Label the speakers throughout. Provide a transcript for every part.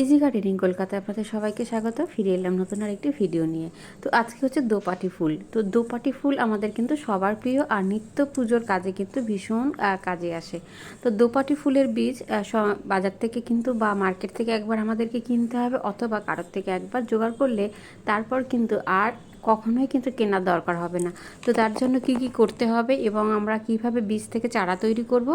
Speaker 1: Easy gardening কলকাতায় আপনাদের সবাইকে স্বাগত। ফিরে এলাম নতুন আর একটি ভিডিও নিয়ে। তো আজকে হচ্ছে দোপাটি ফুল। তো দোপাটি ফুল আমাদের কিন্তু সবার প্রিয় আর নিত্য পুজোর কাজে কিন্তু ভীষণ কাজে আসে। তো দোপাটি ফুলের বীজ বাজার থেকে কিন্তু বা মার্কেট থেকে একবার আমাদেরকে কিনতে হবে অথবা কারোর থেকে একবার জোগাড় করলে তারপর কিন্তু আর কখনোই কিন্তু কেনার দরকার হবে না। তো তার জন্য কি কি করতে হবে এবং আমরা কীভাবে বীজ থেকে চারা তৈরি করব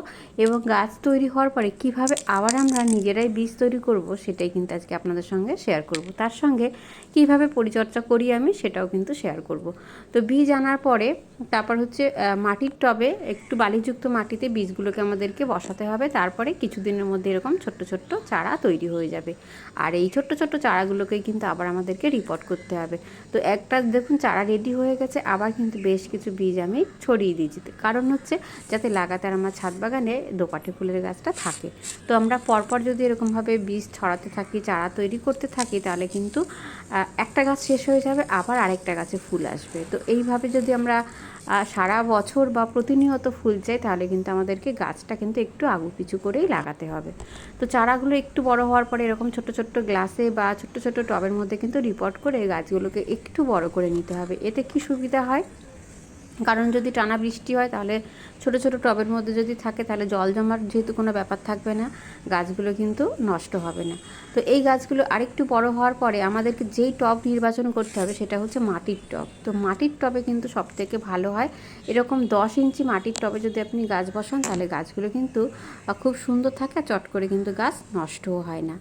Speaker 1: এবং গাছ তৈরি হওয়ার পরে কীভাবে আবার আমরা নিজেরাই বীজ তৈরি করব সেটাই কিন্তু আজকে আপনাদের সঙ্গে শেয়ার করব। তার সঙ্গে কীভাবে পরিচর্যা করি আমি সেটাও কিন্তু শেয়ার করব। তো বীজ আনার পরে তারপর হচ্ছে মাটির টবে একটু বালিযুক্ত মাটিতে বীজগুলোকে আমাদেরকে বসাতে হবে। তারপরে কিছুদিনের মধ্যে এরকম ছোট্ট ছোট্ট চারা তৈরি হয়ে যাবে। আর এই ছোট্ট ছোট্ট চারাগুলোকেই কিন্তু আবার আমাদেরকে রিপোর্ট করতে হবে। তো একটা দেখুন, চারা রেডি হয়ে গেছে। আবার কিন্তু বেশ কিছু বীজ আমি ছড়িয়ে দিয়েছি। কারণ হচ্ছে, যাতে লাগাতার আমার ছাদ বাগানে দোপাটি ফুলের গাছটা থাকে। তো আমরা পরপর যদি এরকমভাবে বীজ ছড়াতে থাকি, চারা তৈরি করতে থাকি, তাহলে কিন্তু একটা গাছ শেষ হয়ে যাবে, আবার আরেকটা গাছে ফুল আসবে। তো এইভাবে যদি আমরা সারা বছর বা প্রতিনিয়ত ফুল চাই, তাহলে কিন্তু আমাদেরকে গাছটা কিন্তু একটু আগু পিছু করেই লাগাতে হবে। তো চারাগুলো একটু বড় হওয়ার পরে এরকম ছোট ছোট্ট গ্লাসে বা ছোট্ট ছোট্ট টবের মধ্যে কিন্তু রিপোর্ট করে গাছগুলোকে একটু বড় করে নিতে হবে। এতে কি সুবিধা হয়? কারণ যদি টানা বৃষ্টি হয় তাহলে ছোট ছোট টবের মধ্যে যদি থাকে তাহলে জল জমার যেহেতু কোনো ব্যাপার থাকবে না, গাছগুলো কিন্তু নষ্ট হবে না। তো এই গাছগুলো আরেকটু বড় হওয়ার পরে আমাদেরকে যেই টব নির্বাচন করতে হবে সেটা হচ্ছে মাটির টব। তো মাটির টবে কিন্তু সব থেকে ভালো হয়। এরকম দশ ইঞ্চি মাটির টবে যদি আপনি গাছ বসান তাহলে গাছগুলো কিন্তু খুব সুন্দর থাকে চট করে কিন্তু গাছ নষ্টও হয় না।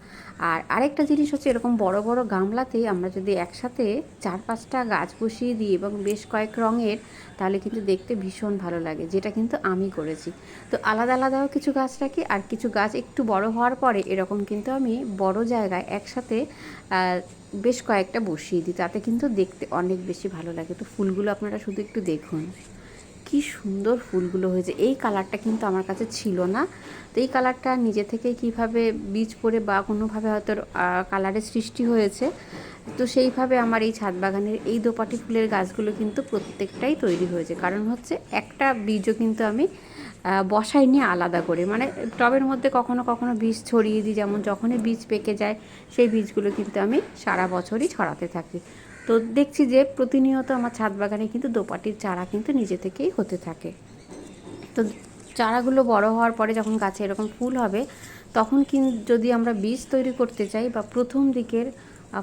Speaker 1: আর আরেকটা জিনিস হচ্ছে এরকম বড় বড় গামলাতেই আমরা যদি একসাথে চার পাঁচটা গাছ বসিয়ে দিই এবং বেশ কয়েক রঙের তাহলে কিন্তু দেখতে ভীষণ ভালো লাগে, যেটা কিন্তু আমি করেছি। তো আলাদা আলাদাও কিছু গাছ রাখি, আর কিছু গাছ একটু বড় হওয়ার পরে এরকম কিন্তু আমি বড় জায়গায় একসাথে বেশ কয়েকটা বসিয়ে দিই, তাতে কিন্তু দেখতে অনেক বেশি ভালো লাগে। তো ফুলগুলো আপনারা শুধু একটু দেখুন। কি সুন্দর ফুলগুলো হয়েছে। এই কালারটা কিন্তু আমার কাছে ছিল না। তো এই কালারটা নিজে থেকে কীভাবে বীজ পড়ে বা কোনোভাবে হয়তো কালারের সৃষ্টি হয়েছে, তো সেইভাবে আমার এই ছাদ বাগানের এই দোপাটি ফুলের গাছগুলো কিন্তু প্রত্যেকটাই তৈরি হয়েছে। কারণ হচ্ছে একটা বীজও কিন্তু আমি বসাই নিয়ে আলাদা করে। মানে টবের মধ্যে কখনো কখনো বীজ ছড়িয়ে দিই, যেমন যখনই বীজ পেকে যায়, সেই বীজগুলো কিন্তু আমি সারা বছরই ছড়াতে থাকি। তো দেখছি যে প্রতিনিয়ত আমার ছাদ বাগানে কিন্তু দোপাটির চারা কিন্তু নিজে থেকেই হতে থাকে। তো চারাগুলো বড় হওয়ার পরে যখন গাছে এরকম ফুল হবে তখন কিন যদি আমরা বীজ তৈরি করতে চাই বা প্রথম দিকের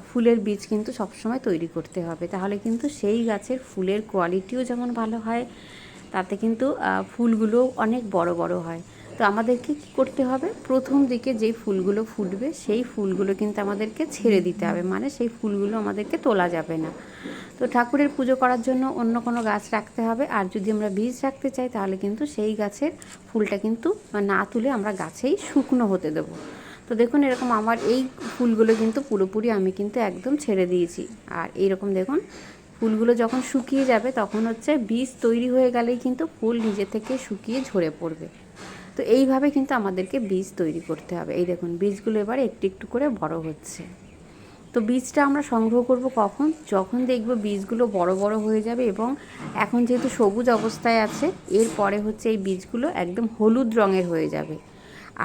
Speaker 1: ফুলের বীজ কিন্তু সবসময় তৈরি করতে হবে। তাহলে কিন্তু সেই গাছের ফুলের কোয়ালিটিও যেমন ভালো হয় তাতে কিন্তু আহ, ফুলগুলোও অনেক বড় বড় হয়। তো আমাদেরকে কী করতে হবে? প্রথম দিকে যেই ফুলগুলো ফুটবে, সেই ফুলগুলো কিন্তু আমাদেরকে ছেড়ে দিতে হবে। মানে সেই ফুলগুলো আমাদেরকে তোলা যাবে না। তো ঠাকুরের পুজো করার জন্য অন্য কোনো গাছ রাখতে হবে। আর যদি আমরা বীজ রাখতে চাই, তাহলে কিন্তু সেই গাছের ফুলটা কিন্তু না তুলে আমরা গাছেই শুকনো হতে দেবো। তো দেখুন, এরকম আমার এই ফুলগুলো কিন্তু পুরোপুরি আমি কিন্তু একদম ছেড়ে দিয়েছি। আর এইরকম দেখুন, ফুলগুলো যখন শুকিয়ে যাবে, তখন হচ্ছে বীজ তৈরি হয়ে গেলেই কিন্তু ফুল নিজে থেকে শুকিয়ে ঝরে পড়বে। তো এইভাবে কিন্তু আমাদেরকে বীজ তৈরি করতে হবে। এই দেখুন, বীজগুলো এবার একটু একটু করে বড় হচ্ছে। তো বীজটা আমরা সংগ্রহ করব কখন? যখন দেখব বীজগুলো বড় বড় হয়ে যাবে এবং এখন যেহেতু সবুজ অবস্থায় আছে, এরপরে হচ্ছে এই বীজগুলো একদম হলুদ রঙের হয়ে যাবে।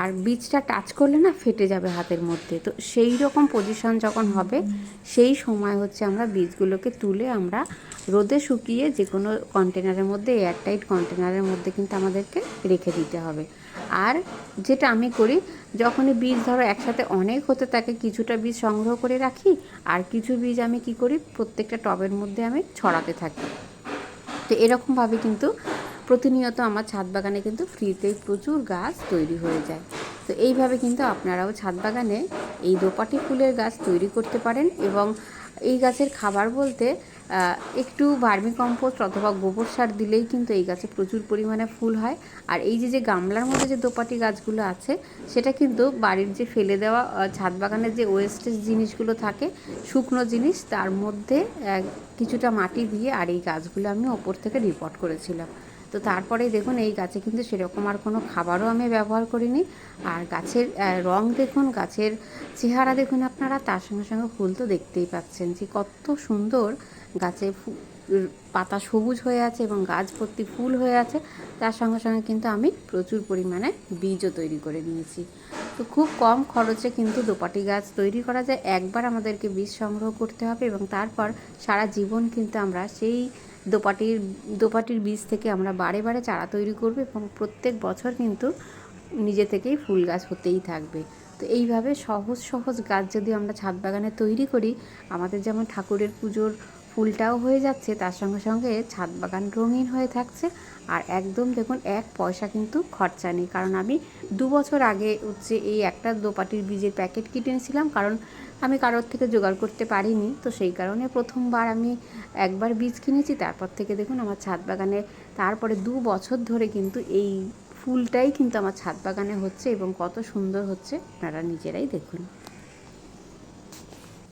Speaker 1: আর বীজটা টাচ করলে না ফেটে যাবে হাতের মধ্যে। তো সেই রকম পজিশন যখন হবে, সেই সময় হচ্ছে আমরা বীজগুলোকে তুলে আমরা রোদে শুকিয়ে যে কোনো কন্টেনারের মধ্যে এয়ারটাইট কন্টেনারের মধ্যে কিন্তু আমাদেরকে রেখে দিতে হবে। আর যেটা আমি করি, যখনই বীজ ধরো একসাথে অনেক হতে থাকে, কিছুটা বীজ সংগ্রহ করে রাখি, আর কিছু বীজ আমি কি করি, প্রত্যেকটা টবের মধ্যে আমি ছড়াতে থাকি। তো এরকমভাবে কিন্তু প্রতিনিয়ত আমার ছাদ বাগানে কিন্তু ফ্রিতেই প্রচুর গাছ তৈরি হয়ে যায়। তো এইভাবে কিন্তু আপনারাও ছাদ বাগানে এই দোপাটি ফুলের গাছ তৈরি করতে পারেন এবং এই গাছের খাবার বলতে একটু ভার্মি কম্পোস্ট অথবা গোবর সার দিলেই কিন্তু এই গাছে প্রচুর পরিমাণে ফুল হয়। আর এই যে যে গামলার মধ্যে যে দোপাটি গাছগুলো আছে, সেটা কিন্তু বাড়ির যে ফেলে দেওয়া ছাদ বাগানের যে ওয়েস্টেজ জিনিসগুলো থাকে, শুকনো জিনিস, তার মধ্যে কিছুটা মাটি দিয়ে আর এই গাছগুলো আমি ওপর থেকে রিপোর্ট করেছিলাম। তো তারপরে দেখুন এই গাছে কিন্তু সেরকম আর কোনো খাবারও আমি ব্যবহার করিনি। আর গাছের রং দেখুন, গাছের চেহারা দেখুন আপনারা, তার সঙ্গে সঙ্গে ফুল তো দেখতেই পাচ্ছেন যে কত সুন্দর গাছে পাতা সবুজ হয়ে আছে এবং গাছ ভর্তি ফুল হয়ে আছে। তার সঙ্গে সঙ্গে কিন্তু আমি প্রচুর পরিমাণে বীজও তৈরি করে নিয়েছি তো খুব কম খরচে কিন্তু দোপাটি গাছ তৈরি করা যায়। একবার আমাদেরকে বীজ সংগ্রহ করতে হবে এবং তারপর সারা জীবন কিন্তু আমরা সেই দোপাটির দোপাটির বীজ থেকে আমরা বারে বারে চারা তৈরি করব এবং প্রত্যেক বছর কিন্তু নিজে থেকেই ফুল গাছ হতেই থাকবে। তো এইভাবে সহজ সহজ গাছ যদি আমরা ছাদ বাগানে তৈরি করি, আমাদের যেমন ঠাকুরের পুজোর ফুলটাও হয়ে যাচ্ছে, তার সঙ্গে সঙ্গে ছাদ বাগান রঙিন হয়ে থাকছে। আর একদম দেখুন, এক পয়সা কিন্তু খরচা নেই। কারণ আমি দু বছর আগে হচ্ছে এই একটা দোপাটির বীজের প্যাকেট কিনে এনেছিলাম, কারণ আমি কারোর থেকে জোগাড় করতে পারিনি। তো সেই কারণে প্রথমবার আমি একবার বীজ কিনেছি, তারপর থেকে দেখুন আমার ছাদ বাগানে, তারপরে দু বছর ধরে কিন্তু এই ফুলটাই কিন্তু আমার ছাদ বাগানে হচ্ছে এবং কত সুন্দর হচ্ছে আপনারা নিজেরাই দেখুন।